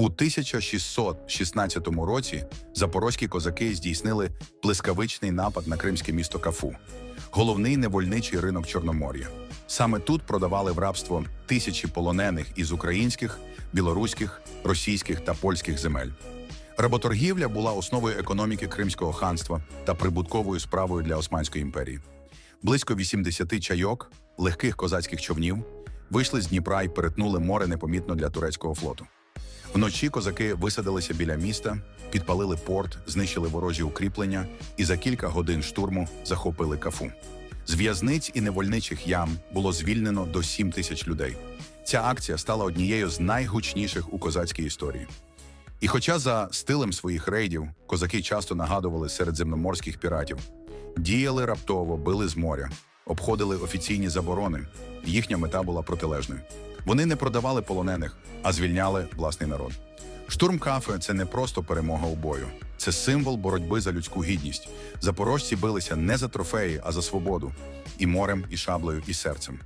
У 1616 році запорозькі козаки здійснили блискавичний напад на кримське місто Кафу, головний невольничий ринок Чорномор'я. Саме тут продавали в рабство тисячі полонених із українських, білоруських, російських та польських земель. Работоргівля була основою економіки Кримського ханства та прибутковою справою для Османської імперії. Близько 80 чайок, легких козацьких човнів, вийшли з Дніпра і перетнули море непомітно для турецького флоту. Вночі козаки висадилися біля міста, підпалили порт, знищили ворожі укріплення і за кілька годин штурму захопили кафу. З в'язниць і невольничих ям було звільнено до 7 тисяч людей. Ця акція стала однією з найгучніших у козацькій історії. І хоча за стилем своїх рейдів козаки часто нагадували середземноморських піратів, діяли раптово, били з моря, обходили офіційні заборони. Їхня мета була протилежною. Вони не продавали полонених, а звільняли власний народ. Штурм кафе це не просто перемога у бою, це символ боротьби за людську гідність. Запорожці билися не за трофеї, а за свободу і морем, і шаблею, і серцем.